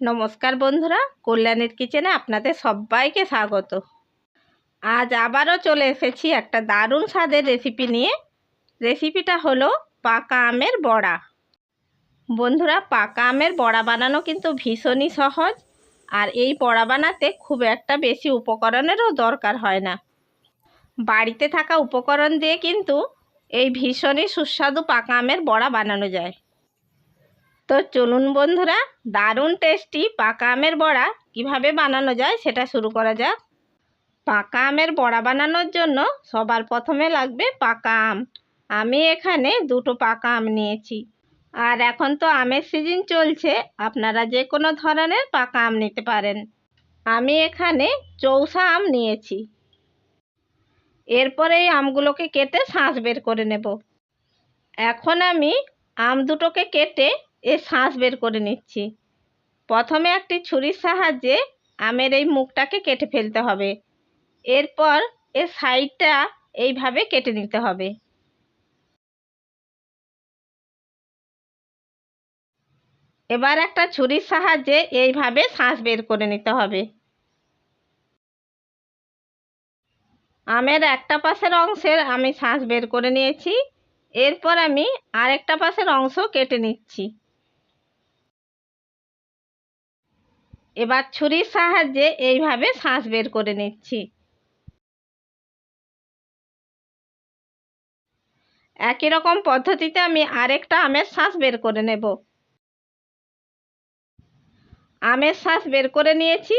নমস্কার বন্ধুরা, কল্যাণীর কিচেনে আপনাদের সবাইকে স্বাগত। আজ আবারও চলে এসেছি একটা দারুণ স্বাদের রেসিপি নিয়ে। রেসিপিটা হলো পাকা আমের বড়া। বন্ধুরা, পাকা আমের বড়া বানানো কিন্তু ভীষণই সহজ, আর এই বড়া বানাতে খুব একটা বেশি উপকরণেরও দরকার হয় না। বাড়িতে থাকা উপকরণ দিয়ে কিন্তু এই ভীষণই সুস্বাদু পাকা আমের বড়া বানানো যায়। তো চলুন বন্ধুরা, দারুণ টেস্টি পাকা আমের বড়া কীভাবে বানানো যায় সেটা শুরু করা যাক। পাকা আমের বড়া বানানোর জন্য সবার প্রথমে লাগবে পাকা আম। আমি এখানে দুটো পাকা আম নিয়েছি। আর এখন তো আমের সিজন চলছে, আপনারা যে কোনো ধরনের পাকা আম নিতে পারেন। আমি এখানে চৌসা আম নিয়েছি। এরপরে এই আমগুলোকে কেটে শাঁস বের করে নেব। এখন আমি আম দুটোকে কেটে এ শাঁস বের করে নিচ্ছি। প্রথমে একটি ছুরির সাহায্যে আমের এই মুখটাকে কেটে ফেলতে হবে। এরপর এর সাইডটা এইভাবে কেটে নিতে হবে। এবার একটা ছুরির সাহায্যে এইভাবে শাঁস বের করে নিতে হবে। আমের একটা পাশের অংশের আমি শাঁস বের করে নিয়েছি। এরপর আমি আরেকটা পাশের অংশ কেটে নিচ্ছি। এবার ছুরির সাহায্যে এইভাবে শাঁস বের করে নিচ্ছি। একই রকম পদ্ধতিতে আমি আরেকটা আমের শাঁস বের করে নেব। আমের শাঁস বের করে নিয়েছি।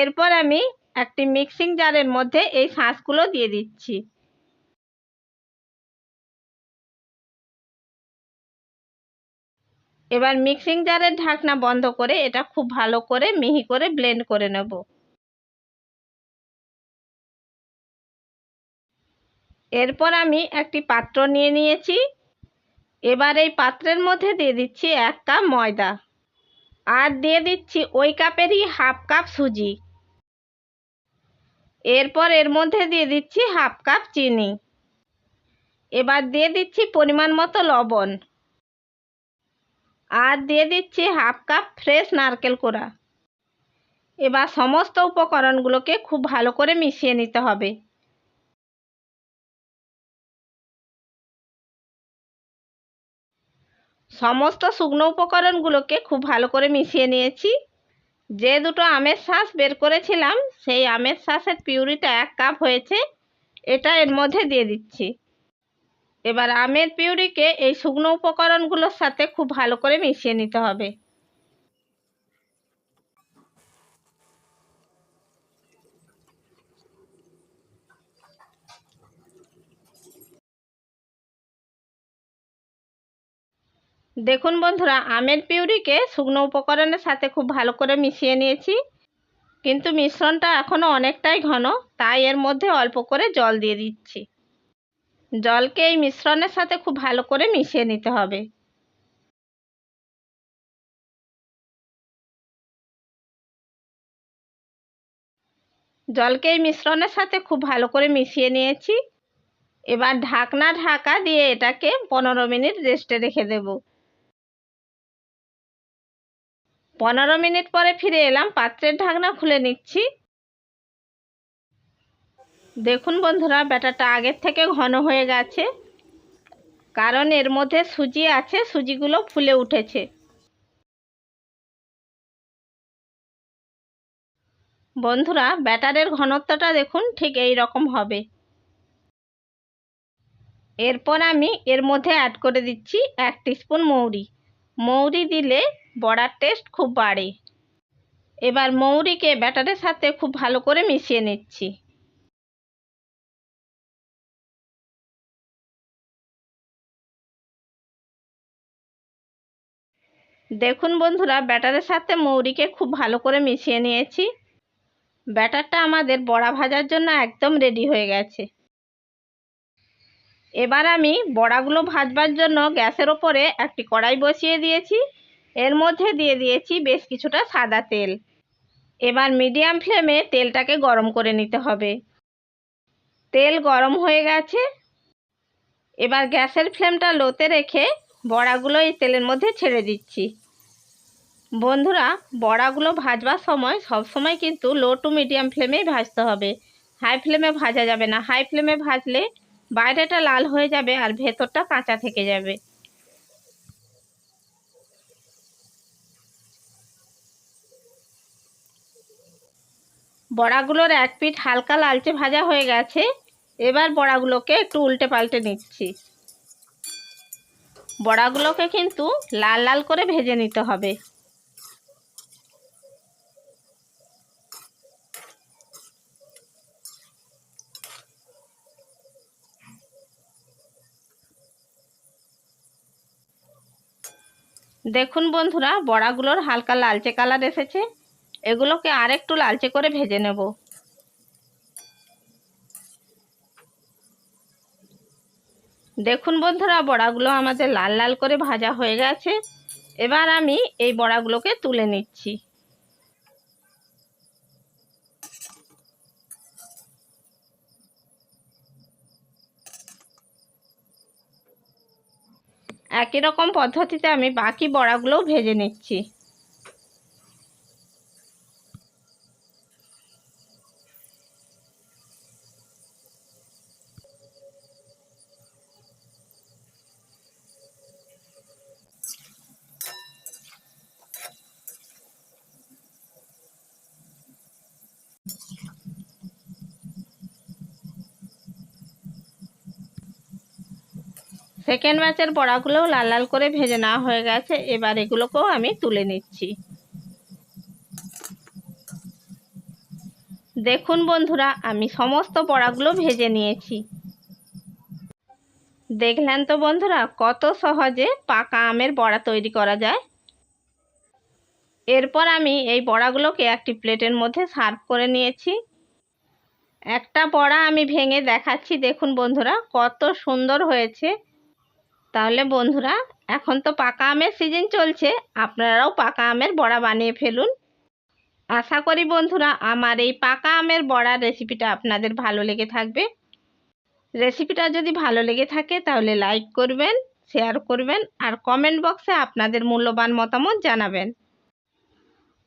এরপর আমি একটি মিক্সিং জারের মধ্যে এই শাঁসগুলো দিয়ে দিচ্ছি। এবার মিক্সিং জারের ঢাকনা বন্ধ করে এটা খুব ভালো করে মিহি করে ব্লেন্ড করে নেব। এরপর আমি একটি পাত্র নিয়ে নিয়েছি। এবার এই পাত্রের মধ্যে দিয়ে দিচ্ছি এক কাপ ময়দা। আর দিয়ে দিচ্ছি ওই কাপেরই হাফ কাপ সুজি। এরপর এর মধ্যে দিয়ে দিচ্ছি হাফ কাপ চিনি। এবার দিয়ে দিচ্ছি পরিমাণ মতো লবণ। আর দিয়ে দিচ্ছি হাফ কাপ ফ্রেশ নারকেল কোড়া। এবার সমস্ত উপকরণগুলোকে খুব ভালো করে মিশিয়ে নিতে হবে। সমস্ত শুকনো উপকরণগুলোকে খুব ভালো করে মিশিয়ে নিয়েছি। যে দুটো আমের শাঁস বের করেছিলাম, সেই আমের শাঁসের পিউরিটা এক কাপ হয়েছে। এটা এর মধ্যে দিয়ে দিচ্ছি। এবার আমের পিউরিকে এই শুকনো উপকরণগুলোর সাথে খুব ভালো করে মিশিয়ে নিতে হবে। দেখুন বন্ধুরা, আমের পিউরিকে শুকনো উপকরণের সাথে খুব ভালো করে মিশিয়ে নিয়েছি। কিন্তু মিশ্রণটা এখনও অনেকটাই ঘন, তাই এর মধ্যে অল্প করে জল দিয়ে দিচ্ছি। জলকে এই মিশ্রণের সাথে খুব ভালো করে মিশিয়ে নিতে হবে। জলকে এই মিশ্রণের সাথে খুব ভালো করে মিশিয়ে নিয়েছি। এবার ঢাকনা ঢাকা দিয়ে এটাকে পনেরো মিনিট রেস্টে রেখে দেব। পনেরো মিনিট পরে ফিরে এলাম, পাত্রের ঢাকনা খুলে নিচ্ছি। দেখুন বন্ধুরা ব্যাটারটা আগের থেকে ঘন হয়ে গেছে। কারণ এর মধ্যে সুজি আছে, সুজিগুলো ফুলে উঠেছে। বন্ধুরা, ব্যাটারের ঘনত্বটা দেখুন, ঠিক এই রকম হবে। এরপর আমি এর মধ্যে অ্যাড করে দিচ্ছি এক স্পুন মৌরি। মৌরি দিলে বড়ার টেস্ট খুব বাড়ে। এবার মৌরিকে ব্যাটারের সাথে খুব ভালো করে মিশিয়ে নিচ্ছি। দেখুন বন্ধুরা, ব্যাটারের সাথে মৌরিকে খুব ভালো করে মিশিয়ে নিয়েছি। ব্যাটারটা আমাদের বড়া ভাজার জন্য একদম রেডি হয়ে গেছে। এবার আমি বড়াগুলো ভাজবার জন্য গ্যাসের ওপরে একটি কড়াই বসিয়ে দিয়েছি। এর মধ্যে দিয়ে দিয়েছি বেশ কিছুটা সাদা তেল। এবার মিডিয়াম ফ্লেমে তেলটাকে গরম করে নিতে হবে। তেল গরম হয়ে গেছে। এবার গ্যাসের ফ্লেমটা লোতে রেখে বড়াগুলো এই তেলের মধ্যে ছেড়ে দিচ্ছি। বন্ধুরা, বড়াগুলো ভাজবার সময় সব সময় কিন্তু লো টু মিডিয়াম ফ্লেমেই ভাজতে হবে। হাই ফ্লেমে ভাজা যাবে না। হাই ফ্লেমে ভাজলে বাইরেটা লাল হয়ে যাবে আর ভেতরটা কাঁচা থেকে যাবে। বড়াগুলোর এক পিঠ হালকা লালচে ভাজা হয়ে গেছে। এবার বড়াগুলোকে একটু উল্টে পাল্টে নিচ্ছি। বড়াগুলোকে কিন্তু লাল লাল করে ভেজে নিতে হবে। দেখুন বন্ধুরা, বড়াগুলোর হালকা লালচে কালার এসেছে। এগুলোকে আরেকটু লালচে করে ভেজে নেব। দেখুন বন্ধুরা, বড়াগুলো আমাদের লাল লাল করে ভাজা হয়ে গেছে, এবার আমি এই বড়াগুলোকে তুলে নিচ্ছি। একই রকম পদ্ধতিতে আমি বাকি বড়াগুলোও ভেজে নিচ্ছি। সেকেন্ড ব্যাচের বড়াগুলোও লাল লাল করে ভেজে নেওয়া হয়ে গেছে। এবার এগুলোকেও আমি তুলে নিচ্ছি। দেখুন বন্ধুরা, আমি সমস্ত বড়াগুলো ভেজে নিয়েছি। দেখলেন তো বন্ধুরা, কত সহজে পাকা আমের বড়া তৈরি করা যায়। এরপর আমি এই বড়াগুলোকে একটি প্লেটের মধ্যে সার্ভ করে নিয়েছি। একটা বড়া আমি ভেঙে দেখাচ্ছি, দেখুন বন্ধুরা, কত সুন্দর হয়েছে। তাহলে বন্ধুরা, এখন তো পাকা আমের সিজন চলছে, আপনারাও পাকা আমের বড়া বানিয়ে ফেলুন। আশা করি বন্ধুরা, আমার এই পাকা আমের বড়ার রেসিপিটা আপনাদের ভালো লেগে থাকবে। রেসিপিটা যদি ভালো লেগে থাকে, তাহলে লাইক করবেন শেয়ার করবেন, আর কমেন্ট বক্সে আপনাদের মূল্যবান মতামত জানাবেন।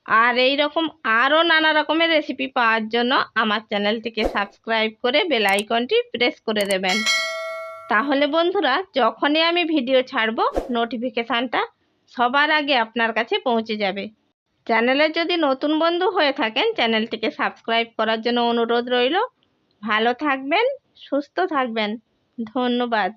আর এই রকম আরও নানা রকমের রেসিপি পাওয়ার জন্য আমার চ্যানেলটিকে সাবস্ক্রাইব করে বেল আইকনটি প্রেস করে দেবেন। তাহলে বন্ধুরা, যখনই আমি ভিডিও ছাড়ব নোটিফিকেশানটা সবার আগে আপনার কাছে পৌঁছে যাবে। চ্যানেলে যদি নতুন বন্ধু হয়ে থাকেন, চ্যানেলটিকে সাবস্ক্রাইব করার জন্য অনুরোধ রইল। ভালো থাকবেন, সুস্থ থাকবেন। ধন্যবাদ।